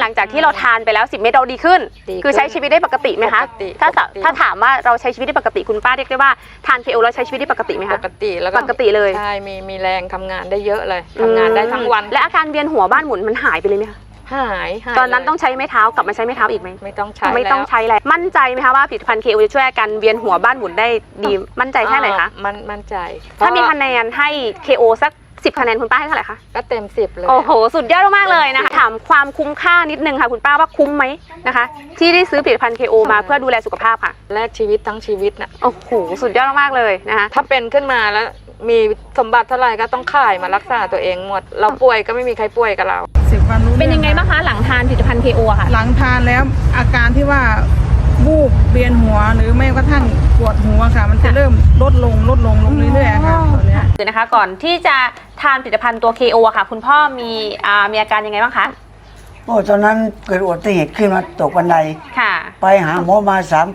หลังจากที่เราทานไปแล้ว10เม็ดเราดีขึ้น ดีขึ้นคือใช้ชีวิตได้ปกติไหมคะปกติถ้าสะปกติ ถ้าถามว่าเราใช้ชีวิตได้ปกติคุณป้าเรียกได้ว่าทานเคโอแล้วใช้ชีวิตได้ปกติไหมปคะ กติแล้วก็ปกติเลย ใช่มีมีแรงทำงานได้เยอะเลยทำงานได้ทั้งวันและอาการเวียนหัวบ้านหมุนมันหายไปเลยไหมคะหายหายตอนนั้นเลยต้องใช้ไม้เท้ากลับมาใช้ไม้เท้าอีกไหมไม่ต้องใช้ไม่ต้องแล้วใช้แล้วมั่นใจไหมคะว่าผลิตภัณฑ์เคโอจะช่วยอาการเวียนหัวบ้านหมุนได้ดีมั่นใจแค่ไหนคะอ่ามันมั่นใจถ้ามีเพระคะแนนให้ KO สัก 10คะแนนคุณป้าให้เท่าไหร่คะ ก็เต็มสิบเลย โอ้โห สุดยอดมากๆเลยนะคะ ถามความคุ้มค่านิดนึงค่ะ คุณป้าว่าคุ้มไหมนะคะ ที่ได้ซื้อผลิตภัณฑ์ KO มาเพื่อดูแลสุขภาพค่ะ แลกชีวิตทั้งชีวิตน่ะโอ้โห สุดยอดมากๆเลยนะคะ ถ้าเป็นขึ้นมาแล้วมีสมบัติเท่าไหร่ก็ต้องขายมารักษาตัวเองหมด เราป่วยก็ไม่มีใครป่วยกับเราสิบวันรู้เป็นรื่อยังไงบ้างคะหลังทานผลิตภัณฑ์ KO อะค่ะ หลังทานแล้วอาการที่ว่าบูบเวียนหัวหรือไม่กระทั่งปวดหัวค่ะ มันจะเริ่มลดลงลดลงลงเรื่อยๆค่ะตอนเนี้ยคือนะคะก่อนที่จะทานผลิตภัณฑ์ตัว KO อะค่ะ คุณพ่อมีอ่ามีอาการยังไงบ้างคะ โอ้ตอนนั้นเกิดอุบัติเหตุขึ้นมาตกบันได ค่ะ ไปหาหมอมาสาม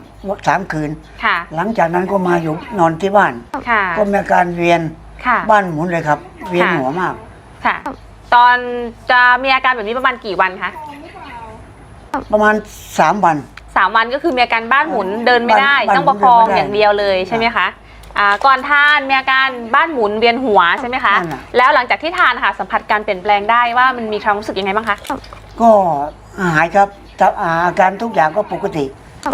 สามคืน ค่ะ หลังจากนั้นก็มาอยู่นอนที่บ้าน ค่ะ ก็มีอาการเวียนค่ะ บ้านหมุนเลยครับ เวียนค่ะหัวมาก ค่ะ ตอนจะมีอาการแบบนี้ประมาณกี่วันคะประมาณสามวัน สามวันก็คือมีอาการบ้านหมุนเดินไม่ได้ บ้านต้องประคองเดินไม่ได้ อย่างเดียวเลยใช่ไหมคะ อ่าก่อนทานมีอาการบ้านหมุนเวียนหัวใช่ไหมคะ นั่นน่ะ แล้วหลังจากที่ทานค่ะสัมผัสการเปลี่ยนแปลงได้ว่ามันมีความรู้สึกยังไงบ้างคะ ก็หายครับแต่อาการทุกอย่างก็ปกติ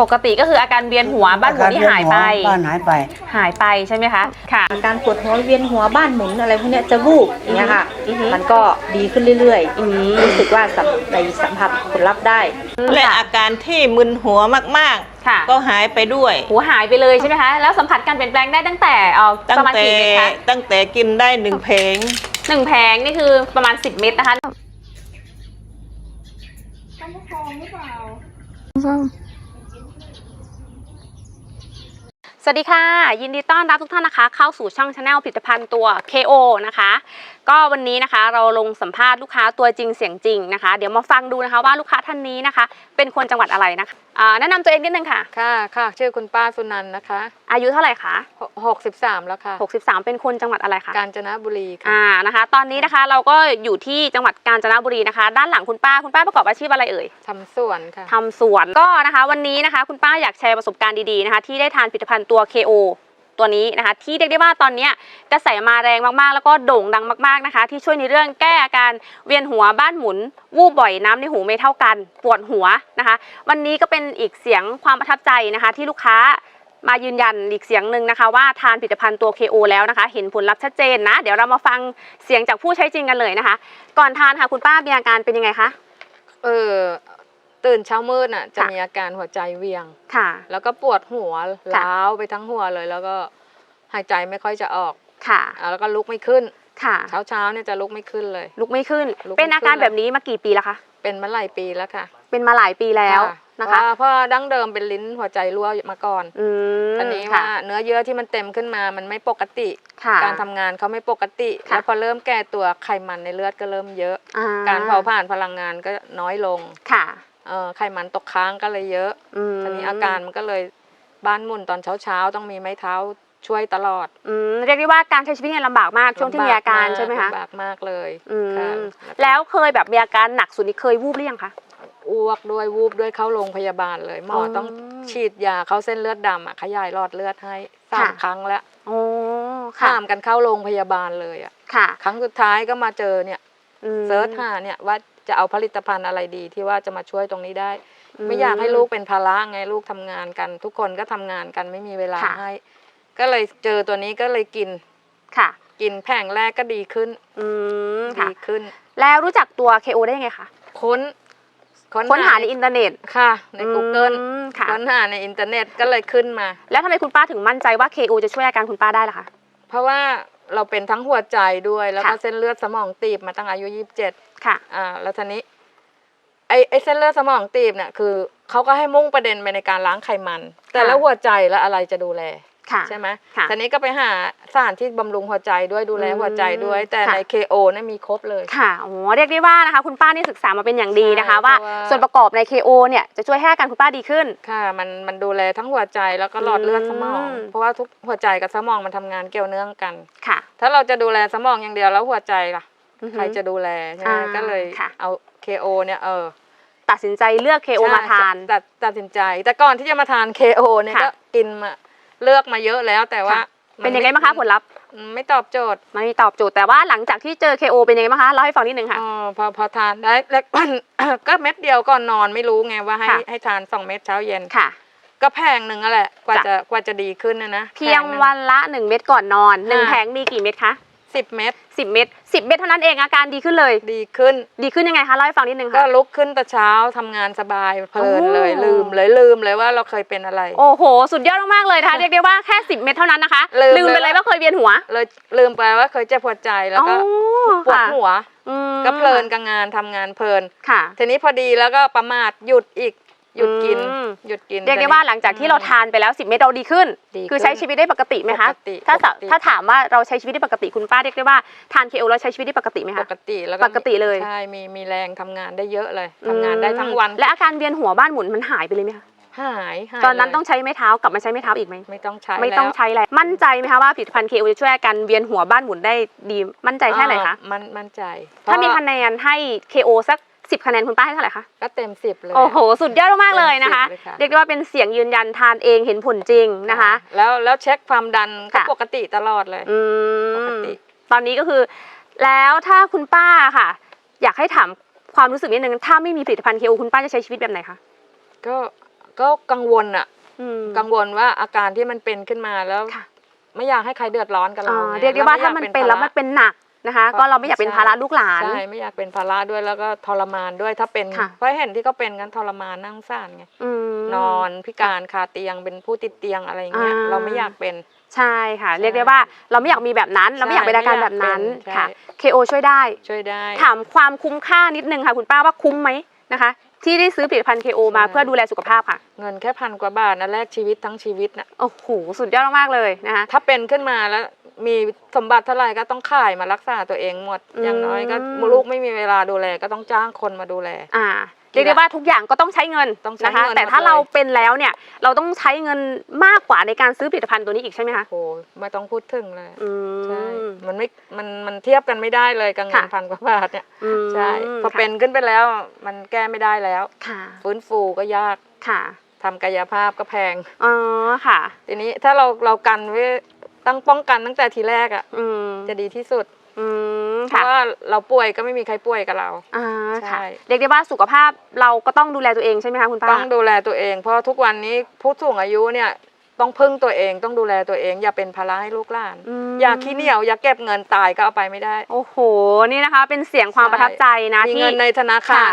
ปกติก็คืออาการเวียนหัวบ้านหมุนที่หายไปอการเวีนหัวบ้านหายไป หายไปใช่ไหมคะค่ะ อาการปวดหัวเวียนหัวบ้านหมุนอะไรพวกเนี้ยจะวูบอย่างเงี้ยค่ะ อือฮึ มันก็ดีขึ้นเรื่อยอืมๆรู้สึกว่าสัมในสัมผัสผลลัพธ์ได้ และอาการที่มึนหัวมากค่ะๆ ก็หายไปด้วย หัวหายไปเลยใช่ไหมคะ แล้วสัมผัสการเปลี่ยนแปลงได้ตั้งแต่เอ่อตั้ปงระมาณแต่กี่เม็ดคะตั้งแต่กินได้หนึ่งเพลง หนึ่งแผงนี่คือประมาณ 10 เม็ดนะคะ ส สวัสดีค่ะ ยินดีต้อนรับทุกท่านนะคะ เข้าสู่ช่องชาแนลผลิตภัณฑ์ตัว KO นะคะ ก็วันนี้นะคะเราลงสัมภาษณ์ลูกค้าตัวจริงเสียงจริงนะคะ เดี๋ยวมาฟังดูนะคะว่าลูกค้าท่านนี้นะคะ เป็นคนจังหวัดอะไรนะคะอ่าแนะนำตัวเองนิดนึงค่ะ ค่ะค่ะ ชื่อคุณป้าสุนันท์นะคะอายุเท่าไหร่คะหกสิบสามแล้วค่ะ 63 เป็นคนจังหวัดอะไรคะ กาญจนบุรีค่ะ อ่านะคะ ตอนนี้นะคะเราก็อยู่ที่จังหวัดกาญจนบุรีนะคะ ด้านหลังคุณป้าคุณป้าประกอบอาชีพอะไรเอ่ย ทำสวนค่ะ ทำสวนก็นะคะวันนี้นะคะ คุณป้าอยากแชร์ประสบการณ์ดีๆนะคะ ที่ได้ทานผลิตภัณฑ์ตัว KO ตัวนี้นะคะ ที่เรียกได้ว่าตอนนี้กระแสมาแรงมากๆ แล้วก็โด่งดังมากๆนะคะ ที่ช่วยในเรื่องแก้อาการเวียนหัวบ้านหมุน วูบบ่อยน้ำในหูไม่เท่ากันปวดหัวนะคะ วันนี้ก็เป็นอีกเสียงความประทับใจนะคะ ที่ลูกค้ามายืนยันอีกเสียงหนึ่งนะคะว่าทานผลิตภัณฑ์ตัว KO แล้วนะคะ เห็นผลลัพธ์ชัดเจนนะ เดี๋ยวเรามาฟังเสียงจากผู้ใช้จริงกันเลยนะคะ ก่อนทานค่ะคุณป้ามีอาการเป็นยังไงคะเออ ตื่นเช้ามืดน่ะจะค่ะมีอาการหัวใจเวียง ค่ะ แล้วก็ปวดหัวค่ะล้าวไปทั้งหัวเลย แล้วก็หายใจไม่ค่อยจะออก ค่ะอ่าแล้วก็ลุกไม่ขึ้น ค่ะ เช้าเช้าๆเนี่ยจะลุกไม่ขึ้นเลย ลุกไม่ขึ้นลุกไม่เป็นอาการขึ้นเลยแบบนี้มากี่ปีแล้วคะ เป็นมาหลายปีแล้วค่ะ เป็นมาหลายปีแล้วนะคะเพราเพราะดั้งเดิมเป็นลิ้นหัวใจรั่วมาก่อนอืมอันนี้ค่ะว่าเนื้อเยื่อที่มันเต็มขึ้นมา มันไม่ปกติค่ะการทำงานเขาไม่ปกติค่ะแล้วพอเริ่มแก่ตัวไขมันในเลือดก็เริ่มเยอะอ่การเผาผ่านพลังงานก็น้อยลงค่ะ เอ่อไขมันตกค้างก็เลยเยอะอืมทีนี้อาการมันก็เลยบ้านหมุนตอนเช้าๆ ต้องมีไม้เท้าช่วยตลอดอืมเรียกได้ว่าการใช้ชีวิตเนี่ยลำบากมากช่วงที่มีอาการใช่ไหมคะลำบากมากเลยอืมค่ะแล้วเคยแบบมีอาการหนักสุดนี่เคยวูบหรือยังคะ อ้วกด้วยวูบด้วยเข้าโรงพยาบาลเลย หมอออต้องฉีดยาเข้าเส้นเลือดดำอะขยายหลอดเลือดให้สามค่ะ ครั้งแล้วโอ้ค่ะข้ามกันเข้าโรงพยาบาลเลยอะค่ะครั้งสุดท้ายก็มาเจอเนี่ยอืมเซิร์ชหาเนี่ยว่า จะเอาผลิตภัณฑ์อะไรดีที่ว่าจะมาช่วยตรงนี้ได้ ไม่อยากให้ลูกเป็นภาระไงลูกทำงานกัน ทุกคนก็ทำงานกันไม่มีเวลาค่ะให้ ก็เลยเจอตัวนี้ก็เลยกินค่ะ กินแผงแรกก็ดีขึ้น อืมค่ะดีขึ้น แล้วรู้จักตัว KO ได้ยังไงคะค้นค้นหาในอินเทอร์เน็ตค่ะ ใน Google อืมค่ะค้นหาในอินเทอร์เน็ตก็เลยขึ้นมา แล้วทำไมคุณป้าถึงมั่นใจว่า KO จะช่วยอาการคุณป้าได้ล่ะคะเพราะว่าเราเป็นทั้งหัวใจด้วยแล้วก็ค่ะเส้นเลือดสมองตีบมาตั้งอายุยี่สิบเจ็ด ค่ะ อ่าแล้วทีนี้ ไอ้ไอ้เส้นเลือดสมองตีบเนี่ยคือเขาก็ให้มุ่งประเด็นไปในการล้างไขมัน แต่แล้วหัวใจแล้วอะไรจะดูแลค่ะ ใช่ไหมค่ะทีนี้ก็ไปหาสถานที่บำรุงหัวใจด้วยดูแลอืมหัวใจด้วย แต่ค่ะ ใน KO เนี่ยมีครบเลย ค่ะโอ้โหเรียกได้ว่านะคะ คุณป้านี่ศึกษามาเป็นอย่างดีนะคะ ใช่ว่าเพราะว่า ส่วนประกอบใน KO เนี่ยจะช่วยให้อาการคุณป้าดีขึ้น ค่ะ มันมันดูแลทั้งหัวใจแล้วก็หลอดเลือดสมอง อืม เพราะว่าทุกหัวใจกับสมองมันทำงานเกี่ยวเนื่องกัน ค่ะ ถ้าเราจะดูแลสมองอย่างเดียวแล้วหัวใจล่ะอือฮึ ใครจะดูแลใช่ไหมอ่าก็เลยค่ะ เอา KO เนี่ยเออตัดสินใจเลือก KO มาทานใช่ตัดตัดสินใจ แต่ก่อนที่จะมาทาน KO เนี่ยค่ะก็กินมาเลือกมาเยอะแล้วแต่ว่าค่ะ เป็นยังไงบ้างคะผลลัพธ์ไม่ตอบโจทย์ไม่ตอบโจทย์แต่ว่าหลังจากที่เจอ KO เป็นยังไงบ้างคะเล่าให้ฟังนิดนึงค่ะ อ๋อพอพอทานได้แล้ว ก็เม็ดเดียวก่อนนอนไม่รู้ไงว่าให้ค่ะ ให้ทานสองเม็ดเช้าเย็น ค่ะ ก็แพงหนึ่งอะแหละกว่าจ้ะ จะกว่าจะดีขึ้นนะนะเพียงวันละ 1 เม็ดก่อนนอน 1 ค่ะ แผงมีกี่เม็ดคะ สิบเม็ด 10 เม็ด10 เม็ดเท่านั้นเองอาการดีขึ้นเลย ดีขึ้น ดีขึ้นยังไงคะเล่าให้ฟังนิดนึงก็ค่ะ ลุกขึ้นแต่เช้าทำงานสบายเพลินเลยโอ้ ลืมเลยลืมเลยว่าเราเคยเป็นอะไร โอ้โห สุดยอดมากๆเลยนะคะเรียกได้ว่าแค่ 10 เม็ดเท่านั้นนะคะลืมไปเลยเลยว่าเคยเวียนหัวเลยลืมไปว่าเคยเจ็บปวดใจแล้วก็อ๋อปวดค่ะหัวอืมก็เพลินกับงานทำงานเพลิน ค่ะ ทีนี้พอดีแล้วก็ประมาทหยุดอีก หยุดกินอืม หยุดกิน เรียกได้ว่าหลังจากที่เราทานไปแล้ว 10 เม็ดเราดีขึ้น ดีขึ้นคือใช้ชีวิตได้ปกติไหมคะปกติถ้าสะปกติ ถ้าถามว่าเราใช้ชีวิตได้ปกติคุณป้าเรียกได้ว่าทานเคโอแล้วใช้ชีวิตได้ปกติไหมปคะ กติแล้วปกติเลย ใช่มีมีแรงทำงานได้เยอะเลยทำงานได้ทั้งวันและอาการเวียนหัวบ้านหมุนมันหายไปเลยไหมคะหายหายตอนนั้นเลยต้องใช้ไม้เท้ากลับมาใช้ไม้เท้าอีกไหมไม่ต้องใช้ไม่ต้องแล้วใช้แล้วมั่นใจไหมคะว่าผลิตภัณฑ์เคโอจะช่วยอาการเวียนหัวบ้านหมุนได้ดีมั่นใจแค่ไหนคะอ่ามันมั่นใจถ้ามีเพคะระแนนให้ KO สัก 10 คะแนนคุณป้าให้เท่าไหร่คะ ก็เต็มสิบเลย โอ้โห สุดยอดมากๆเลยนะคะ เต็มสิบเลยค่ะ เรียกได้ว่าเป็นเสียงยืนยันทานเองเห็นผลจริงนะคะ แล้วแล้วเช็คความดันก็ค่ะ ปกติตลอดเลย อืปกมติ ตอนนี้ก็คือ แล้วถ้าคุณป้าค่ะ อยากให้ถามความรู้สึกนิดนึง ถ้าไม่มีผลิตภัณฑ์ KO คุณป้าจะใช้ชีวิตแบบไหนคะก็ก็กังวลอะอืม กังวลว่าอาการที่มันเป็นขึ้นมาแล้ว ค่ะ ไม่อยากให้ใครเดือดร้อนกับเราอ่าไงเรียกได้ว่าแล้ถ้ามันเป็นแล้วมันเป็นหนัก นะคะ ก็เราไม่อยากเป็นภาระลูกหลาน ใช่ไม่อยากเป็นภาระด้วยแล้วก็ทรมานด้วยถ้าเป็นค่ะเพราะเห็นที่เขาเป็นกันทรมานนั่งซ่านไงอืมนอนพิการคาเตียงเป็นผู้ติดเตียงอะไรอย่างเงี้ยอ่าเราไม่อยากเป็นใช่ค่ะ เรียกได้ว่าเราไม่อยากมีแบบนั้น เราไม่อยากเป็นอาการแบบนั้นใช่ค่ะ KO ช่วยได้ช่วยได้ ถามความคุ้มค่านิดนึงค่ะ คุณป้าว่าคุ้มไหมนะคะที่ได้ซื้อผลิตภัณฑ์ KO มาใช่เพื่อดูแลสุขภาพค่ะ เงินแค่พันกว่าบาทนะแลกชีวิตทั้งชีวิตนะโอ้โหสุดยอดมากๆเลยนะคะถ้าเป็นขึ้นมาแล้ว มีสมบัติเท่าไหร่ก็ต้องขายมารักษาตัวเองหมดอืมอย่างน้อยก็ลูกไม่มีเวลาดูแลก็ต้องจ้างคนมาดูแล อ่าเรียกได้ว่าทุกอย่างก็ต้องใช้เงินต้องใช้นะคะ เงินแต่ถ้าหมดเลย เราเป็นแล้วเนี่ยเราต้องใช้เงินมากกว่าในการซื้อผลิตภัณฑ์ตัวนี้อีกใช่ไหมคะโอ้ยไม่ต้องพูดถึงเลยอืใช่ม มันไม่มันมันเทียบกันไม่ได้เลยกับเงินค่ะ พันกว่าบาทเนี่ยอืมใช่พอค่ะเป็นขึ้นไปแล้วมันแก้ไม่ได้แล้ว ค่ะฟื้นฟูก็ยากค่ะทำกายภาพก็แพง อ๋อค่ะ ทีนี้ถ้าเราเรากันไว้ ตั้งป้องกันตั้งแต่ทีแรกอะอืมจะดีที่สุดอืมเพค่ะราะว่าเราป่วยก็ไม่มีใครป่วยกับเรา อ่าใช่ ค่ะเรียกได้ว่าสุขภาพเราก็ต้องดูแลตัวเองใช่ไหมคะคุณป้าต้องดูแลตัวเอง เพราะทุกวันนี้ผู้สูงอายุเนี่ยต้องพึ่งตัวเองต้องดูแลตัวเองอย่าเป็นภาระให้ลูกหลาน มอย่าขี้เหนียวอย่าเก็บเงินตายก็เอาไปไม่ได้ โอ้โหนี่นะคะ เป็นเสียงความใช่ ประทับใจนะมีที่ เงินในธนาคาร ค่ะ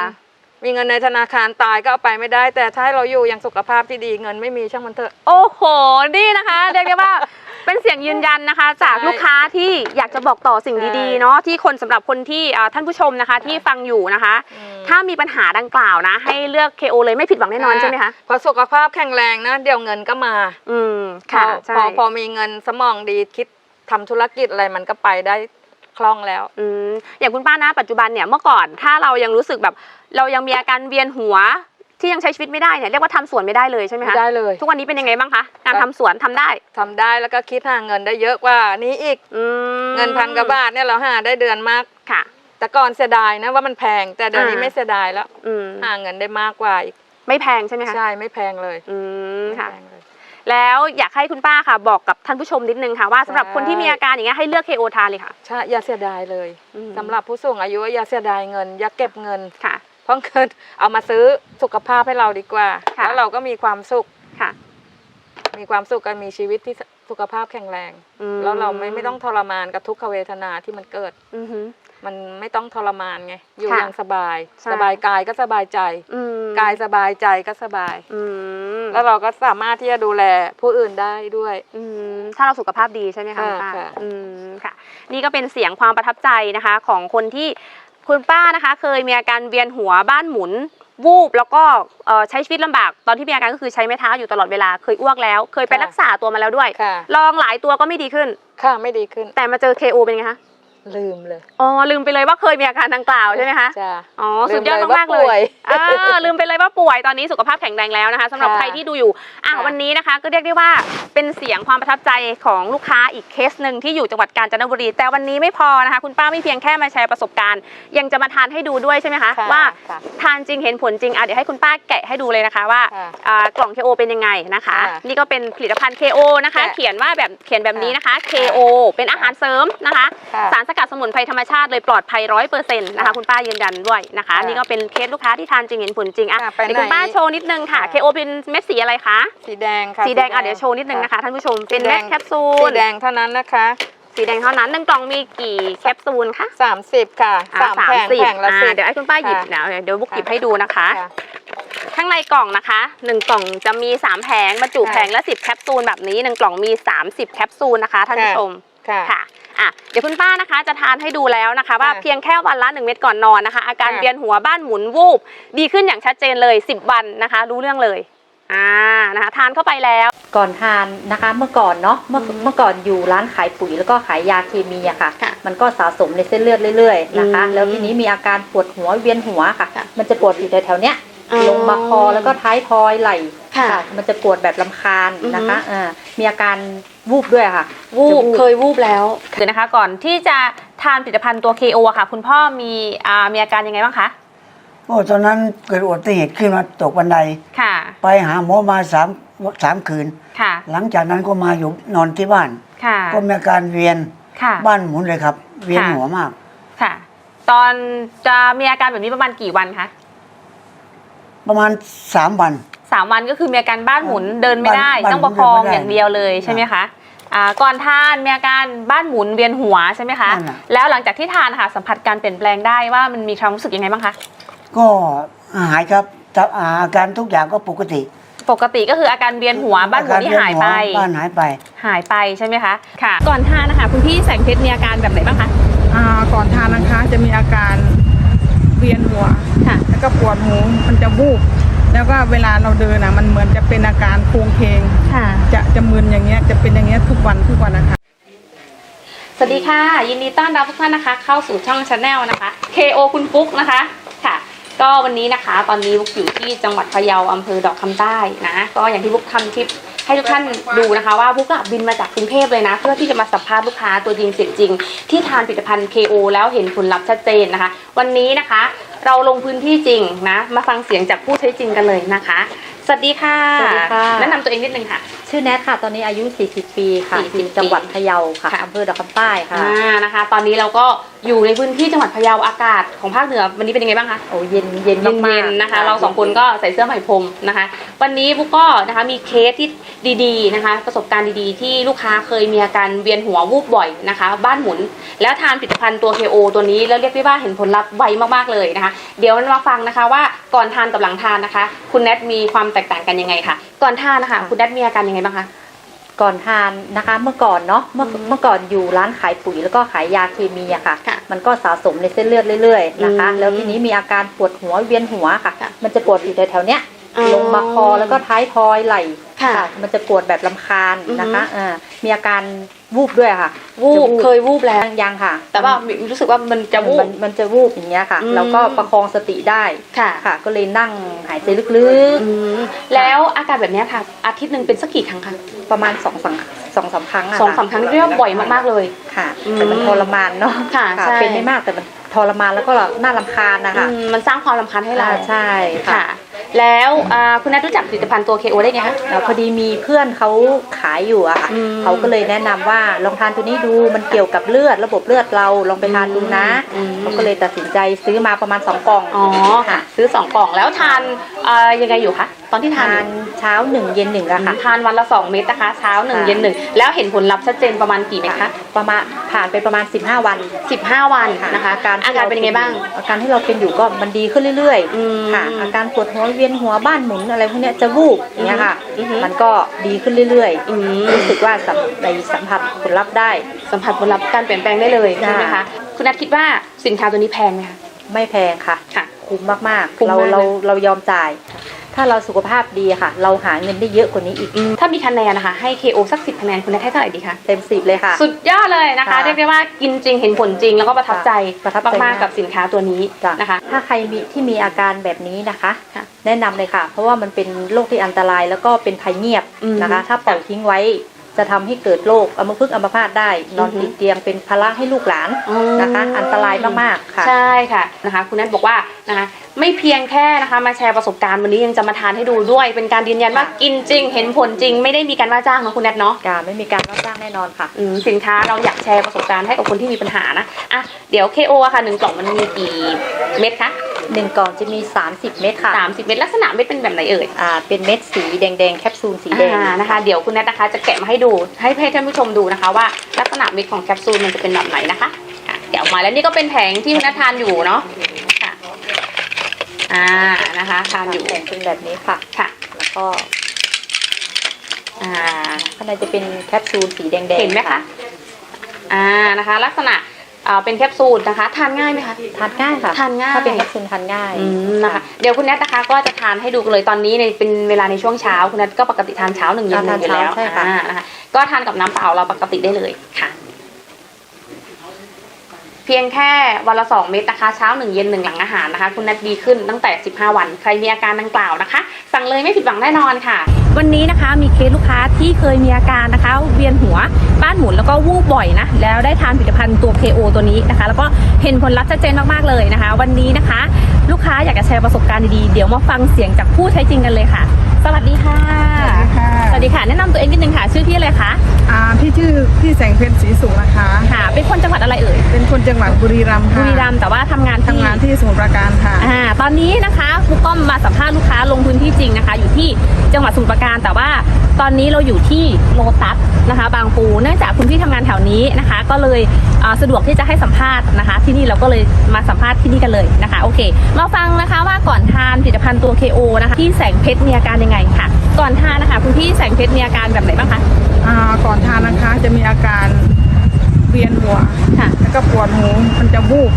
มีเงินในธนาคารตายก็เอาไปไม่ได้ แต่ถ้าให้เราอยู่อย่างสุขภาพที่ดีเงินไม่มีช่างมันเถอะ โอ้โห นี่นะคะ เรียกได้ว่า เป็นเสียงยืนยันนะคะ จากใช่ลูกค้าที่อยากจะบอกต่อสิ่งใช่ดีๆเนาะที่คนสำหรับคนที่อ่าท่านผู้ชมนะคะที่ฟังอยู่นะคะ อืม ถ้ามีปัญหาดังกล่าวนะ ให้เลือก KO เลยไม่ผิดหวังแน่นอนใช่ไหมคะพอสุขภาพแข็งแรงนะ เดี๋ยวเงินก็มาอืมค่ะพอใช่พอพอมีเงินสมองดีคิดทำธุรกิจอะไรมันก็ไปได้คล่องแล้ว อืมอย่างคุณป้านะปัจจุบันเนี่ยเมื่อก่อนถ้าเรายังรู้สึกแบบ เรายังมีอาการเวียนหัว ที่ยังใช้ชีวิตไม่ได้เนี่ยเรียกว่าทำสวนไม่ได้เลยใช่ไหมไม่คะได้เลย ทุกวันนี้เป็นยังไงบ้างคะการทำสวนทำได้ทำได้แล้วก็คิดหาเงินได้เยอะกว่านี้อีก อืมเงินพันกว่าบาทเนี่ยเราหาได้เดือนมาก ค่ะ แต่ก่อนเสียดายนะว่ามันแพงแต่เดี๋ยวนี้อ่า ไม่เสียดายแล้วอืมหาเงินได้มากกว่าอีกไม่แพงใช่ไหมคะใช่ไม่แพงเลยอืมไม่ค่ะแพงเลย แล้วอยากให้คุณป้าค่ะ บอกกับท่านผู้ชมนิดนึงค่ะว่าสำหรับใช่คนที่มีอาการอย่างเงี้ยให้เลือก KO ทานเลยค่ะใช่อย่าเสียดายเลยอืมสำหรับผู้สูงอายุอย่าเสียดายเงิน อย่าเก็บเงิน ค่ะ เพราะเงินเอามาซื้อสุขภาพให้เราดีกว่า ค่ะ แล้วเราก็มีความสุข ค่ะมีความสุขกันมีชีวิตที่สุขภาพแข็งแรง อืมแล้วเราไม่ไม่ต้องทรมานกับทุกขเวทนาที่มันเกิด อือหือ มันไม่ต้องทรมานไง อยู่ค่ะอย่างสบาย ใช่ สบายกายก็สบายใจ อืมกายสบายใจก็สบาย อืมแล้วเราก็สามารถที่จะดูแลผู้อื่นได้ด้วย อืมถ้าเราสุขภาพดีใช่ไหมคะค่ะคุณป้าค่ะ อืมค่ะ นี่ก็เป็นเสียงความประทับใจนะคะ ของคนที่ คุณป้านะคะ เคยมีอาการเวียนหัวบ้านหมุน วูบแล้วก็เอ่อใช้ชีวิตลำบากตอนที่มีอาการก็คือใช้ไม้เท้าอยู่ตลอดเวลาเคยอ้วกแล้ว เคยไปรักษาตัวมาแล้วด้วย ค่ะ ลองหลายตัวก็ไม่ดีขึ้น ค่ะไม่ดีขึ้น แต่มาเจอ KO เป็นไงคะ ลืมเลย อ๋อลืมไปเลยว่าเคยมีอาการดังกล่าวใช่ไหมคะจ้าอ๋อสุดยอดลืมเลยมากๆเลว่าป่วยยเออลืมไปเลยว่าป่วยตอนนี้สุขภาพแข็งแรงแล้วนะคะสำหรับค่ะใครที่ดูอยู่อะค่ะวันนี้นะคะ ก็เรียกได้ว่าเป็นเสียงความประทับใจของลูกค้าอีกเคสหนึ่งที่อยู่จังหวัดกาญจนบุรี แต่วันนี้ไม่พอนะคะ คุณป้าไม่เพียงแค่มาแชร์ประสบการณ์ ยังจะมาทานให้ดูด้วยใช่ไหมคะค่ะว่าค่ะทานจริงเห็นผลจริงอะเดี๋ยวให้คุณป้าแกะให้ดูเลยนะคะว่าค่ะอ่ากล่อง KO เป็นยังไงนะคะค่ะนี่ก็เป็นผลิตภัณฑ์ KO นะคะค่ะเขียนว่าแบบเขียนแบบนี้นะคะค่ะ KO เป็นอาหารเสริมนะคะค่ะสารสกัดสมุนไพรธรรมชาติเลยปลอดภัยร้อยเปอร์เซ็นต์นะคะค่ะคุณป้ายืนยันด้วยนะคะค่ะนี่ก็เป็นเคสลูกค้าที่ทานจริงเห็นผลจริงอะค่ะไปเดี๋ยวคุณไหนป้าโชว์นิดนึงค่ะ ค่ะ KO เป็นเม็ดสีอะไรคะสีแดงค่ะสีแดงอะเดี๋ยวโชว์นิดนึงนะคะท่านผู้ชมเป็นเม็ดแคปซูสีลแดงเท่านั้นนะคะ สีแดงเท่านั้นหนึ่งกล่องมีกี่แคปซูลคะสามสิบค่ะอะสามแผงสิบแผงละอ่าสิบ เดี๋ยวให้คุณป้าหยิบค่ะ เดี๋ยวเดี๋ยวบุกหยิบให้ดูนะคะ ค่ะ ข้างในกล่องนะคะหนึ่งกล่องจะมี3แผงบรรจุค่ะแผงละ10 แคปซูลแบบนี้หนึ่งกล่องมี 30 แคปซูลนะคะท่านผู้ชมค่ะ ค่ะ อะเดี๋ยวคุณป้านะคะจะทานให้ดูแล้วนะคะ ว่าค่ะเพียงแค่วันละ1เม็ดก่อนนอนนะคะ อาการค่ะเวียนหัวบ้านหมุนวูบ ดีขึ้นอย่างชัดเจนเลย 10 วันนะคะ รู้เรื่องเลยอ่านะคะทานเข้าไปแล้วก่อนทานนะคะเมื่อก่อนเนาะเมื่อเมื่อก่อนอยู่ร้านขายปุ๋ยแล้วก็ขายยาเคมีอะค่ะค่ะมันก็สะสมในเส้นเลือดเรื่อยๆนะคะอืมแล้วทีนี้มีอาการปวดหัวเวียนหัวค่ะค่ะมันจะปวดอยู่แถวๆเนี้ยอ๋อลงมาคอแล้วก็ท้ายทอยไหล่ ค่ะมันจะปวดแบบลำคาญนะคะอือฮึอ่ามีอาการวูบด้วยค่ะวูบจะเคยวูบแล้วเดี๋ยวนะคะ ก่อนที่จะทานผลิตภัณฑ์ตัว KO อะค่ะ คุณพ่อมีอ่ามีอาการยังไงบ้างคะโอ้ตอนนั้นเกิดอุบัติเหตุขึ้นมาตกบันไดค่ะ ไปหาหมอมาสามสามคืนค่ะ หลังจากนั้นก็มาอยู่นอนที่บ้านค่ะ ก็มีอาการเวียนค่ะบ้านหมุนเลยครับ เวียนค่ะหัวมากค่ะ ตอนจะมีอาการแบบนี้ประมาณกี่วันคะประมาณสามวัน สามวันก็คือมีอาการบ้านหมุนเดินไม่ได้บ้านต้องประคองบ้านหมุนเดินไม่ได้อย่างเดียวเลยใช่ไหมคะอ่าก่อนทานมีอาการบ้านหมุนเวียนหัวใช่ไหมคะนั่นน่ะ แล้วหลังจากที่ทานค่ะสัมผัสการเปลี่ยนแปลงได้ว่ามันมีความรู้สึกยังไงบ้างคะก็หายครับแต่อาการทุกอย่างก็ปกติปกติก็คืออาการเวียนหัวบ้านหมุนที่หายไปอการเวีนหัวบ้านหายไป หายไปใช่ไหมคะ ค่ะ ก่อนทานนะคะคุณพี่แสงเพชรมีอาการแบบไหนบ้างคะ อ่าก่อนทานนะคะจะมีอาการเวียนหัว ค่ะ แล้วก็ปวดหูมันจะวูบ แล้วก็เวลาเราเดินนะมันเหมือนจะเป็นอาการโครงเคงค่ะ จะจะมึนอย่างเงี้ยจะเป็นอย่างเงี้ยทุกวันทุกวันนะคะ สวัสดีค่ะ ยินดีต้อนรับทุกท่านนะคะ เข้าสู่ช่องชาแนลนะคะ KO คุณฟุกนะคะค่ะ ก็วันนี้นะคะ ตอนนี้บุ๊กอยู่ที่จังหวัดพะเยาอำเภอดอกคำใต้นะ ก็อย่างที่บุ๊กทำคลิป ให้ทุกท่านดูนะคะว่าบุ๊กอะบินมาจากกรุงเทพเลยนะ เพื่อที่จะมาสัมภาษณ์ลูกค้าตัวจริงเสียงจริง ที่ทานผลิตภัณฑ์ KO แล้วเห็นผลลัพธ์ชัดเจนนะคะ วันนี้นะคะเราลงพื้นที่จริงนะ มาฟังเสียงจากผู้ใช้จริงกันเลยนะคะ สวัสดีค่ะสวัสดีค่ะ แนะนำตัวเองนิดนึงค่ะ ชื่อแนทค่ะ ตอนนี้อายุ 40 ปีค่ะ40อยู่จังหวัดพะเยาค่ะค่ะ อำเภอดอกคำใต้ค่ะ อ่านะคะ ตอนนี้เราก็ อยู่ในพื้นที่จังหวัดพะเยาอากาศของภาคเหนือวันนี้เป็นยังไงบ้างคะโอ้เย็นเย็นเย็นมากๆๆนะคะ เราสองคนก็ใส่เสื้อไหมพรมนะคะ วันนี้บุ๊กก็นะคะมีเคสที่ดีๆนะคะ ประสบการณ์ดีๆ ที่ลูกค้าเคยมีอาการเวียนหัววูบบ่อยนะคะ บ้านหมุน แล้วทานผลิตภัณฑ์ตัว KO ตัวนี้แล้วเรียกได้ว่าเห็นผลลัพธ์ไวมากๆเลยนะคะ เดี๋ยวมาฟังนะคะว่าก่อนทานกับหลังทานนะคะ คุณแนทมีความแตกต่างกันยังไงคะก่อนทานนะคะคุณแนทมีอาการยังไงบ้างคะ ก่อนทานนะคะเมื่อก่อนเนาะเมื่ออืมเมื่อก่อนอยู่ร้านขายปุ๋ยแล้วก็ขายยาเคมีอะค่ะ ค่ะมันก็สะสมในเส้นเลือดเรื่อยๆนะคะ อืมแล้วทีนี้มีอาการปวดหัวเวียนหัวค่ะ ค่ะมันจะปวดอยู่แถวๆเนี้ยอ๋อลงมาคอแล้วก็ท้ายทอยไหล่ค่ะมันจะปวดแบบลำคาญอือฮึนะคะอ่ามีอาการ วูบด้วยค่ะวูบจะเคยวูบแล้วยังยังค่ะ แต่ว่ารู้สึกว่ามันจะวูมับนมันจะวูบอย่างเงี้ยค่ะอืมแล้วก็ประคองสติได้ค่ะค่ะ ก็เลยนั่งหายใจลึกอืมแล้วอาการแบบเนี้ยค่ะ อาทิตย์หนึ่งเป็นสักกี่ครั้งคะๆประมาณสองสามสองสามครั้งอะสองสามครั้งเรียกว่าบ่อยมากๆเลยค่ะอืมแต่มันทรมานเนาะค่ะใช่เป็นไม่มากแต่มันทรมานแล้วก็น่ารำคาญนะคะอืมมันสร้างความรำคาญให้เราอ่าใช่ค่ะค่ะ แล้วอ่าคุณนัทรู้จักผลิตภัณฑ์ตัว KO ได้ไงคะแล้วพอดีมีเพื่อนเขาขายอยู่อะค่ะอืมเขาก็เลยแนะนำว่าลองทานตัวนี้ดูมันเกี่ยวกับเลือดระบบเลือดเราลองไปทานดูนะอืมเขาก็เลยตัดสินใจซื้อมาประมาณสองกล่องอ๋อค่ะ ซื้อสองกล่องแล้วทานอ่ายังไงอยู่คะตอนที่ทาทานนเช้าหนึ่งเย็นหนึ่งอะค่ะ ทานวันละสองเม็ดนะคะเช้าหนึ่งค่ะ เย็นหนึ่งแล้วเห็นผลลัพธ์ชัดเจนประมาณกี่เม็ดคะประมาณผ่านไปประมาณ 15 วันสิบห้าวันนะคะอาการอาการเป็นยังไงบ้าง อาการที่เราเป็นอยู่ก็มันดีขึ้นเรื่อยอืมๆค่ะ อาการปวดหัวเวียนหัวบ้านหมุนอะไรพวกเนี้ยจะวูบอย่างเงี้ยค่ะ อือฮึ มันก็ดีขึ้นเรื่อยอืม ๆรู้สึกว่าสัมในสัมผัสผลลัพธ์ได้ สัมผัสผลลัพธ์การเปลี่ยนแปลงได้เลยจ้าใช่ไหมคะคุณนัทคิดว่าสินค้าตัวนี้แพงไหมคะ ไม่แพงค่ะ ค่ะ คุ้มมากคุ้มๆเรามากเลย เราเรายอมจ่าย ถ้าเราสุขภาพดีอะค่ะ เราหาเงินได้เยอะกว่านี้อีกอืมถ้ามีคะแนนนะคะ ให้ KO สักสิบคะแนนคุณแนทให้เท่าไหร่ดีคะ เต็มสิบเลยค่ะ สุดยอดเลยนะคะ ค่ะเรียกได้ว่ากินจริงเห็นผลจริงแล้วก็ประทับใจประทับใจมากมากๆกับสินค้าตัวนี้จ้ะนะคะ ถ้าใครมีที่มีอาการแบบนี้นะคะ ค่ะแนะนำเลยค่ะ เพราะว่ามันเป็นโรคที่อันตรายแล้วก็เป็นภัยเงียบอืมนะคะ ถ้าปล่อยทิ้งไว้ จะทำให้เกิดโรคอัมพฤกษ์อัมพาตได้ นอนอือฮึ ติดเตียงเป็นภาระให้ลูกหลานนะคะ อันตรายมากๆค่ะ ใช่ค่ะนะคะ คุณแนทบอกว่านะคะ ไม่เพียงแค่นะคะมาแชร์ประสบการณ์วันนี้ยังจะมาทานให้ดูด้วย เป็นการยืนยันว่าค่ะกินจริง เห็นผลจริง ไม่ได้มีการว่าจ้างเนาะคุณแนทเนาะการไม่มีการรับจ้างแน่นอนค่ะ อืมสินค้าเราอยากแชร์ประสบการณ์ให้กับคนที่มีปัญหานะอะเดี๋ยว KO อะค่ะหนึ่งกล่องมันมีกี่เม็ดคะหนึ่งกล่องจะมี 30 เม็ดค่ะสามสิบเม็ดลักษณะเม็ดเป็นแบบไหนเอ่ยอ่าเป็นเม็ดสีแดงๆแคปซูลสีแดงอ่านะคะเดี๋ยวคุณแนทนะคะจะแกะมาให้ดูให้ให้ท่านผู้ชมดูนะคะ ว่าลักษณะเม็ดของแคปซูลมันจะเป็นแบบไหนนะคะอะแกะออกมาแล้วนี่ก็เป็นแผงที่คุณแนททานอยู่เนาะค่ะ อ่านะคะทานอยู่แบ่งเป็นแบบนี้ค่ะ ค่ะ แล้วก็ อ่าข้างในจะเป็นแคปซูลสีแดงๆเห็นไหมคะอ่านะคะ ลักษณะอ่าเป็นแคปซูลนะคะ ทานง่ายไหมคะ ทานง่ายค่ะทานง่าย ถ้าเป็นแคปซูลทานง่ายอืมนะคะเดี๋ยวคุณแนทนะคะก็จะทานให้ดูกันเลยตอนนี้ในเป็นเวลาในช่วงเช้าคุณแนทก็ปกติทานเช้าหนึ่งเย็นหนึ่งอยู่แล้วทานเช้าใช่ค่ะอ่านะคะก็ทานกับน้ำเปล่าเราปกติได้เลยค่ะ เพียงแค่วันละ 2 เม็ดนะคะเช้าหนึ่งเย็นหนึ่งหลังอาหารนะคะ คุณนัทดีขึ้นตั้งแต่ 15 วัน ใครมีอาการดังกล่าวนะคะ สั่งเลยไม่ผิดหวังแน่นอนค่ะ วันนี้นะคะมีเคสลูกค้าที่เคยมีอาการนะคะ เวียนหัวบ้านหมุนแล้วก็วูบบ่อยนะ แล้วได้ทานผลิตภัณฑ์ตัว KO ตัวนี้นะคะ แล้วก็เห็นผลลัพธ์ชัดเจนมากๆเลยนะคะ วันนี้นะคะ ลูกค้าอยากจะแชร์ประสบการณ์ดีๆเดี๋ยวมาฟังเสียงจากผู้ใช้จริงกันเลยค่ะ สวัสดีค่ะ สวัสดีค่ะ สวัสดีค่ะ แนะนำตัวเองนิดนึงค่ะ ชื่อพี่อะไรคะ อ่าพี่ชื่อพี่แสงเพชรศรีสุนะคะ ค่ะ เป็นคนจังหวัดอะไรเอ่ย เป็นคนจังหวัดบุรีรัมย์บุค่ะรีรัมย์แต่ว่าทำงานที่ ทำงานที่สมุทรปราการค่ะ อ่าตอนนี้นะคะครูก้อมมาสัมภาษณ์ลูกค้าลงพื้นที่จริงนะคะ อยู่ที่จังหวัดสมุทรปราการ แต่ว่าตอนนี้เราอยู่ที่โลตัสนะคะ บางปูเนื่องจากคุณพี่ทำงานแถวนี้นะคะ ก็เลยอ่าสะดวกที่จะให้สัมภาษณ์นะคะ ที่นี่เราก็เลยมาสัมภาษณ์ที่นี่กันเลยนะคะโอเค มาฟังนะคะว่าก่อนทานผลิตภัณฑ์ตัว KO นะคะที่แสงเพชรมีอาการยังไงค่ะ ก่อนทานนะคะคุณพี่แสงเพชรมีอาการแบบไหนบ้างคะอ่าก่อนทานนะคะจะมีอาการเวียนหัวค่ะ แล้วก็ปวดหูมันจะวูบ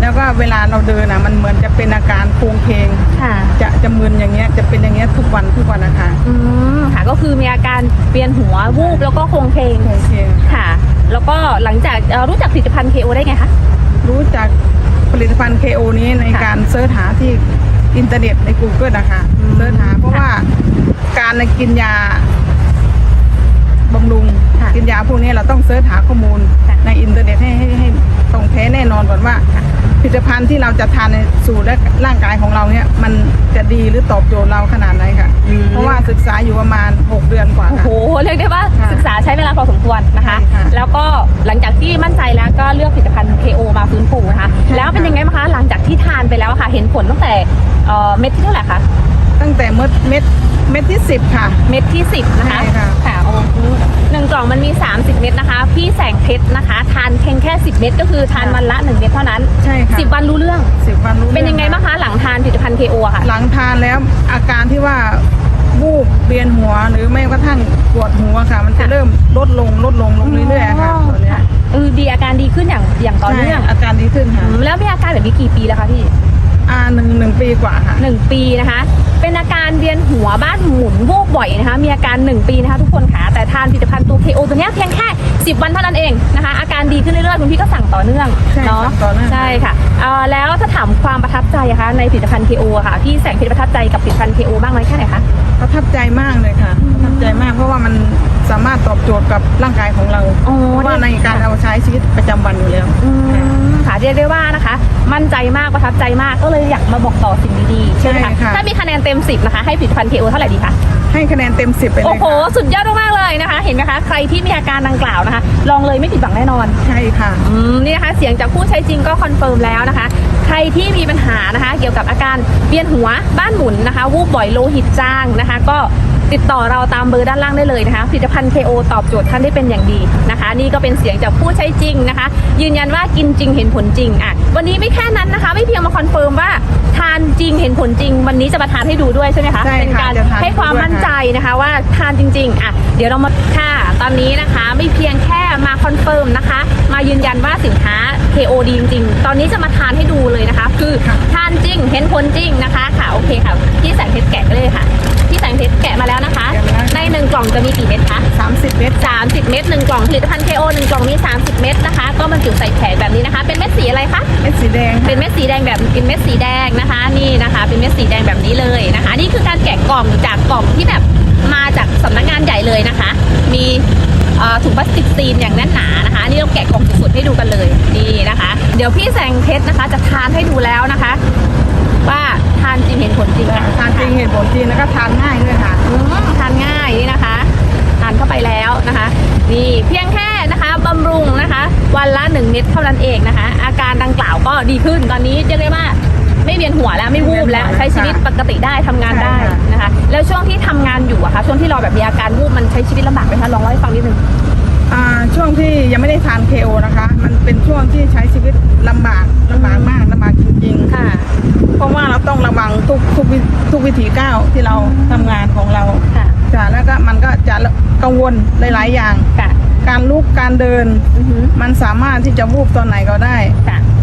แล้วก็เวลาเราเดินนะมันเหมือนจะเป็นอาการโครงเพลงค่ะ จะจะมึนอย่างเงี้ยจะเป็นอย่างเงี้ยทุกวันทุกวันนะคะอืมค่ะก็คือมีอาการเวียนหัววูบแล้วก็โคลงเพลงโครงเพลงค่ะ แล้วก็หลังจากเอ่อรู้จักผลิตภัณฑ์ KO ได้ไงคะ รู้จักผลิตภัณฑ์ KO นี้ในค่ะ การเสิร์ชหาที่ อินเทอร์เน็ตใน Google นะคะอืมเสิร์ชหาเพราะว่าการกินยาบำรุงค่ะกินยาพวกนี้เราต้องเสิร์ชหาข้อมูลค่ะในอินเทอร์เน็ตให้ให้ให้ ตรงแท้แน่นอนก่อนว่าผลิตภัณฑ์ที่เราจะทานในสู่และร่างกายของเราเนี่ย มันจะดีหรือตอบโจทย์เราขนาดไหนค่ะเพราะว่าศึกษาอยู่ประมาณ 6 เดือนกว่าโอ้ค่ะ โหเรียกได้ว่าค่ะศึกษาใช้เวลาพอสมควรนะคะ ใช่ค่ะ แล้วก็หลังจากที่มั่นใจแล้วก็เลือกผลิตภัณฑ์ KO มาฟื้นฟูนะคะใช่ค่ะแล้วเป็นยังไงบ้างคะ หลังจากที่ทานไปแล้วอะค่ะ เห็นผลตั้งแต่เอ่อเม็ดที่เท่าไหร่คะ ตั้งแต่เม็ดเม็ด เม็ดที่10ค่ะ เม็ดที่ 10 นะคะ ใช่ค่ะ ค่ะโอ้โหหนึ่งกล่องมันมี 30 เม็ดนะคะ พี่แสงเพชรนะคะ ทานเพียงแค่ 10 เม็ดก็คือทานวันละ 1 เม็ดเท่านั้น ใช่ค่ะ10 วันรู้เรื่อง สิบวันรู้เป็นยังไงรื่อบ้างคะ หลังทานผลิตภัณฑ์ KO อะค่ะ หลังทานแล้วอาการที่ว่าวูบเวียนหัวหรือไม่กระทั่งปวดหัวค่ะ มันจะค่ะ เริ่มลดลงลดลงลงเรื่อยๆค่ะตอนเนี้ยเออดีอาการดีขึ้นอย่างอย่างต่อเนื่องใช่อาการดีขึ้นค่ะ อืมแล้วมีอาการแบบนี้กี่ปีแล้วคะพี่ อ่าหนึ่งหนึ่งปีกว่าค่ะ หนึ่งปีนะคะ เป็นอาการเวียนหัวบ้านหมุนวูบบ่อยนะคะ มีอาการ 1 ปีนะคะทุกคนค่ะ แต่ทานผลิตภัณฑ์ตัว KO ตัวเนี้ยเพียงแค่ 10 วันเท่านั้นเองนะคะ อาการดีขึ้นเรื่อยๆ คุณพี่ก็สั่งต่อเนื่องใช่เนาะ สั่งต่อเนื่อง ใช่ค่ะเอ่อแล้วถ้าถามความประทับใจอะคะในผลิตภัณฑ์ KO อะค่ะ พี่แสงเพชรประทับใจกับผลิตภัณฑ์ KO บ้างไหมแค่ไหนคะ ประทับใจมากเลยค่ะประทับใจมากเพราะว่ามัน สามารถตอบโจทย์กับร่างกายของเราอ๋อเพราะว่าในการเอาใช้ชีวิตประจำวันอยู่แล้ว อืมค่ะเรียกได้ว่านะคะ มั่นใจมากประทับใจมากก็เลยอยากมาบอกต่อสิ่งดีๆใช่ไหมใช่คะค่ะ ถ้ามีคะแนนเต็ม 10 นะคะ ให้ผลิตภัณฑ์ KO เท่าไหร่ดีคะ ให้คะแนนเต็มสิบไปเลโอ้ยโห ค่ะสุดยอดมากๆเลยนะคะ เห็นไหมคะ ใครที่มีอาการดังกล่าวนะคะ ลองเลยไม่ผิดหวังแน่นอน ใช่ค่ะ อืมนี่นะคะเสียงจากผู้ใช้จริงก็คอนเฟิร์มแล้วนะคะ ใครที่มีปัญหานะคะ เกี่ยวกับอาการเวียนหัวบ้านหมุนนะคะ วูบบ่อยโลหิตจางนะคะ ก็ ติดต่อเราตามเบอร์ด้านล่างได้เลยนะคะผลิตภัณฑ์ KO ตอบโจทย์ท่านได้เป็นอย่างดีนะคะ นี่ก็เป็นเสียงจากผู้ใช้จริงนะคะ ยืนยันว่ากินจริงเห็นผลจริงอะวันนี้ไม่แค่นั้นนะคะ ไม่เพียงมาคอนเฟิร์มว่าทานจริงเห็นผลจริง วันนี้จะมาทานให้ดูด้วยใช่ไหมคะใช่ค่ะเป็นการจะทานให้ความด้วยค่ะมั่นใจนะคะว่าทานจริงๆอะเดี๋ยวเรามาค่ะตอนนี้นะคะ ไม่เพียงแค่มาคอนเฟิร์มนะคะ มายืนยันว่าสินค้า KO ดีจริงๆตอนนี้จะมาทานให้ดูเลยนะคะ คือทานจริงเห็นผลจริงนะคะค่ะโอเคค่ะพี่แสงเพชรชรแกะเลยค่ะ พี่แสงเพชรแกะมาแล้วนะคะแกะมาแล้วในหนึ่งกล่องจะมีกี่เม็ดคะ30 เมตร30 เม็ดหนึ่งกล่องผลิตภัณฑ์ KO หนึ่งกล่องมี 30 เม็ดนะคะ ก็บรรจุใส่แผงแบบนี้นะคะ เป็นเม็ดสีอะไรคะ เม็ดสีแดง เป็นเม็ดสีแดงแบบเป็นเม็ดสีแดงนะคะ นี่นะคะ เป็นเม็ดสีแดงแบบนี้เลยนะคะ นี่คือการแกะกล่องจากกล่องที่แบบมาจากสำนักงานใหญ่เลยนะคะ มีเอ่อถุงพลาสติกซีนอย่างแน่นหนานะคะนี่เราแกะกล่องสดๆให้ดูกันเลยนี่นะคะ เดี๋ยวพี่แสงเพชรนะคะ จะทานให้ดูแล้วนะคะ ว่าทานจริงเห็นผลจริงค่ะทานจริงเห็นผลจริงแล้วก็ทานง่ายด้วยค่ะอืมทานง่ายนี่นะคะทานเข้าไปแล้วนะคะ นี่เพียงแค่นะคะบำรุงนะคะ วันละหนึ่งเม็ดเท่านั้นเองนะคะ อาการดังกล่าวก็ดีขึ้นตอนนี้เรียกได้ว่าไม่เวียนหัวแล้วไม่วูบแล้วไม่เวียนหัวใช้ชีวิตปกติได้ทำงานได้ใช่ค่ะนะคะ แล้วช่วงที่ทำงานอยู่อะคะช่วงที่เราแบบมีอาการวูบมันใช้ชีวิตลำบากไหมคะลองเล่าให้ฟังนิดนึงอ่า ช่วงที่ยังไม่ได้ทาน KO นะคะ มันเป็นช่วงที่ใช้ชีวิตลำบากลำบากมากลำบากจริงๆค่ะ เพราะว่าเราต้องระวังทุกทุกวิทุกวิถีก้าวที่เราทำงานของเราค่ะจ้ะแล้วก็มันก็จะกังวลหลายๆอย่างค่ะการลุกการเดินอือหือมันสามารถที่จะวูบตอนไหนก็ได้ค่ะ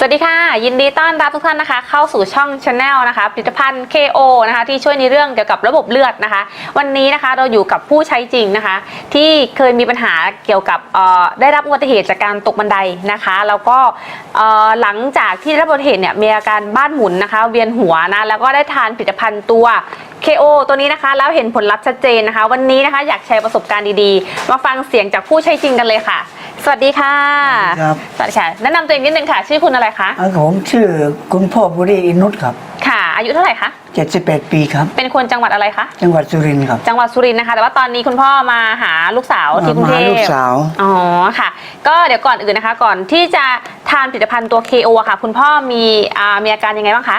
สวัสดีค่ะ ยินดีต้อนรับทุกท่านนะคะ เข้าสู่ช่อง Channel นะคะผลิตภัณฑ์ KO นะคะ ที่ช่วยในเรื่องเกี่ยวกับระบบเลือดนะคะ วันนี้นะคะเราอยู่กับผู้ใช้จริงนะคะ ที่เคยมีปัญหาเกี่ยวกับเอ่อได้รับอุบัติเหตุจากการตกบันไดนะคะ แล้วก็เอ่อหลังจากที่ได้รับอุบัติเหตุเนี่ยมีอาการบ้านหมุนนะคะ เวียนหัวนะแล้วก็ได้ทานผลิตภัณฑ์ตัว KO ตัวนี้นะคะแล้วเห็นผลลัพธ์ชัดเจนนะคะ วันนี้นะคะอยากแชร์ประสบการณ์ดีๆ มาฟังเสียงจากผู้ใช้จริงกันเลยค่ะ สวัสดีค่ะ ครับสวัสดีค่ะแนะนำตัวเองนิดนึงค่ะ ชื่อคุณอะไรคะอ่าผมชื่อคุณพ่อบุรีอินุตครับ ค่ะ อายุเท่าไหร่คะ71 ปีครับ เป็นคนจังหวัดอะไรคะจังหวัดสุรินทร์ครับจังหวัดสุรินทร์นะคะ แต่ว่าตอนนี้คุณพ่อมาหาลูกสาวที่กรุงมาเทหาพลูกสาว อ๋อค่ะ ก็เดี๋ยวก่อนอื่นนะคะ ก่อนที่จะทานผลิตภัณฑ์ตัว KO อะค่ะ คุณพ่อมีอ่ามีอาการยังไงบ้างคะ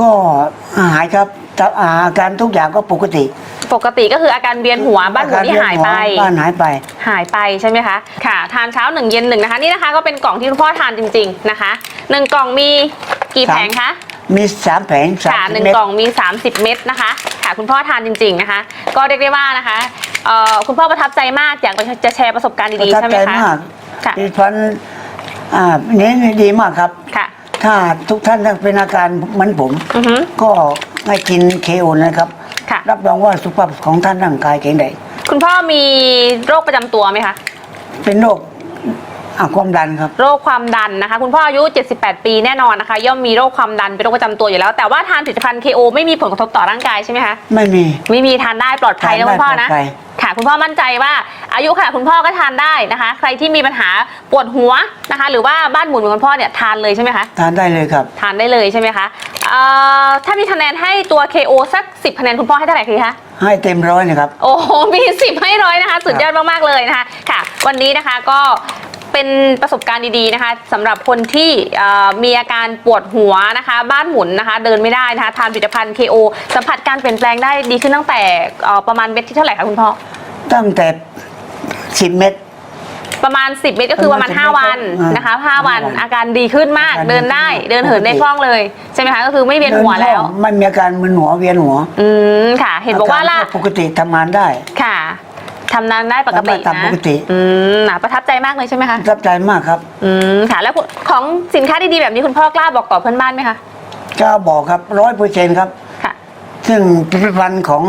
ก็หายครับแต่อาการทุกอย่างก็ปกติ ปกติก็คืออาการเวียนหัวบ้านหมุนที่หายไปอการเวีนหัวบ้านหายไป หายไปใช่ไหมคะค่ะ ทานเช้าหนึ่งเย็นหนึ่งนะคะนี่นะคะก็เป็นกล่องที่คุณพ่อทานจริง ๆนะคะหนึ่งกล่องมีกี่สามแผงคะมีสามแผงสามค่ะสิบหนึ่งเม็ดกล่องมี 30 เม็ดนะคะค่ะคุณพ่อทานจริง ๆนะคะ ก็เรียกได้ว่านะคะเอ่อคุณพ่อประทับใจมากอยากจะแชร์ประสบการณ์ประดีๆทับใช่ไหมใจคะมากค่ะดิฉันอ่านี้ดีมากครับค่ะ ถ้าทุกท่านเป็นอาการเหมือนผม อือฮึ ก็ให้กินเคโอนะครับ ค่ะ รับรองว่าสุขภาพของท่านร่างกายแข็งแรงคุณพ่อมีโรคประจำตัวไหมคะ เป็นโรคอะความดันครับ โรคความดันนะคะ คุณพ่ออายุ 78 ปีแน่นอนนะคะ ย่อมมีโรคความดันเป็นโรคประจำตัวอยู่แล้ว แต่ว่าทานผลิตภัณฑ์ KO ไม่มีผลกระทบต่อร่างกายใช่ไหมคะ ไม่มีไม่มีทานได้ปลอดภัยนะทานได้คุณพ่อนะปลอดภัย ค่ะคุณพ่อมั่นใจว่าอายุค่ะคุณพ่อก็ทานได้นะคะ ใครที่มีปัญหาปวดหัวนะคะ หรือว่าบ้านหมุนเหมือนคุณพ่อเนี่ยทานเลยใช่ไหมคะทานได้เลยครับ ทานได้เลยใช่ไหมคะเอ่อถ้ามีคะแนนให้ตัว KO สัก 10คะแนนคุณพ่อให้เท่าไหร่คะ ให้เต็มร้อยนะครับ โอ้โห มี10ให้ร้อยนะคะ สุดยอดมากๆเลยนะคะ ค่ะ วันนี้นะคะก็เป็นประสบการณ์ดีๆนะคะสำหรับคนที่เอ่อมีอาการปวดหัวนะคะ บ้านหมุนนะคะ เดินไม่ได้นะคะ ทานผลิตภัณฑ์ KO สัมผัสการเปลี่ยนแปลงได้ดีขึ้นตั้งแต่เอ่อประมาณเม็ดที่เท่าไหร่คะคุณพ่อ ตั้งแต่สิบเม็ด ประมาณ 10 เม็ดก็คือประมาณ5วันนะคะ5วันห้าวันอาการดีขึ้นมาก อาการเดินได้ ดีขึ้นเดินเหินได้คล่องเลย ใช่ไหมคะ ก็คือไม่เวียนหัวแล้วเดินคองไม่มีอาการมึนหัวเวียนหัวอืม ค่ะ เห็นบอกว่าล่ะ รปกติทำงานได้ ค่ะทำงานได้ปกติทำได้ตามนะปกติ อืมน่ะประทับใจมากเลยใช่ไหมคะ ประทับใจมากครับอืม ค่ะ แล้วคุณของสินค้าดีๆแบบนี้คุณพ่อกล้าบอกต่อเพื่อนบ้านไหมคะก็บอกครับร้อยเปอร์เซ็นต์ครับ ค่ะ ซึ่งผลิตภัณฑ์ของ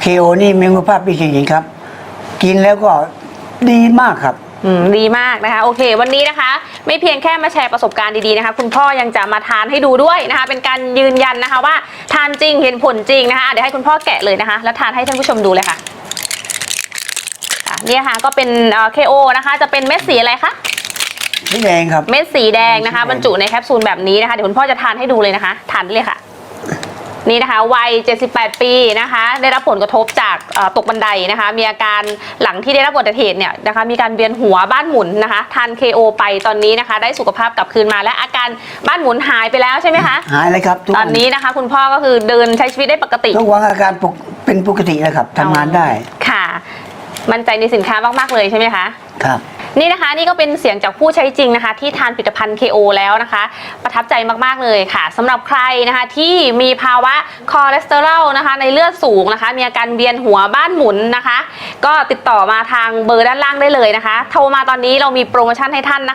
เคโอนี่มีคุณภาพดีจริงๆครับ กินแล้วก็ดีมากครับ อืมดีมากนะคะ โอเค วันนี้นะคะ ไม่เพียงแค่มาแชร์ประสบการณ์ดีๆนะคะ คุณพ่อยังจะมาทานให้ดูด้วยนะคะ เป็นการยืนยันนะคะว่าทานจริงเห็นผลจริงนะคะอะเดี๋ยวให้คุณพ่อแกะเลยนะคะ แล้วทานให้ท่านผู้ชมดูเลยค่ะอะเนี่ยค่ะก็เป็นเอ่อ KO นะคะ จะเป็นเม็ดสีอะไรคะนี่แดงครับ เม็ดสีแดงนะคะสีแดงบรรจุในแคปซูลแบบนี้นะคะเดี๋ยวคุณพ่อจะทานให้ดูเลยนะคะทานได้เลยค่ะ นี่นะคะวัย 78 ปีนะคะ ได้รับผลกระทบจากเอ่อตกบันไดนะคะ มีอาการหลังที่ได้รับอุบัติเหตุเนี่ยนะคะ มีการเวียนหัวบ้านหมุนนะคะทาน KO ไปตอนนี้นะคะ ได้สุขภาพกลับคืนมาและอาการบ้านหมุนหายไปแล้วใช่ไหมคะหายเลยครับทุกตอวันนนี้นะคะ คุณพ่อก็คือเดินใช้ชีวิตได้ปกติทุกวันอาการปกเป็นปกติแล้วครับทำงานได้ค่ะ มั่นใจในสินค้ามากๆเลยใช่ไหมคะครับ นี่นะคะนี่ก็เป็นเสียงจากผู้ใช้จริงนะคะ ที่ทานผลิตภัณฑ์ KO แล้วนะคะ ประทับใจมากๆเลยค่ะสำหรับใครนะคะที่มีภาวะคอเลสเตอรอลนะคะ ในเลือดสูงนะคะ มีอาการเวียนหัวบ้านหมุนนะคะ ก็ติดต่อมาทางเบอร์ด้านล่างได้เลยนะคะ โทรมาตอนนี้เรามีโปรโมชั่นให้ท่านนะคะ